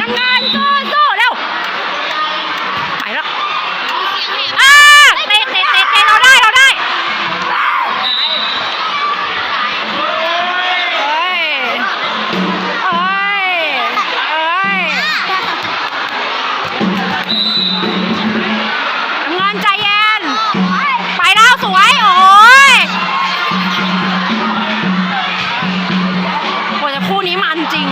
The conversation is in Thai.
นางามสู้สู้เร็วไปแล้วอ้าเตะเตะเตะเตเราได้เราได้เอ้ยเอ้ยเอ้ยน้ำงินใจเย็น ไปแล้วสวย โอ้ยโอ้ยแต่คู่นี้มันจริง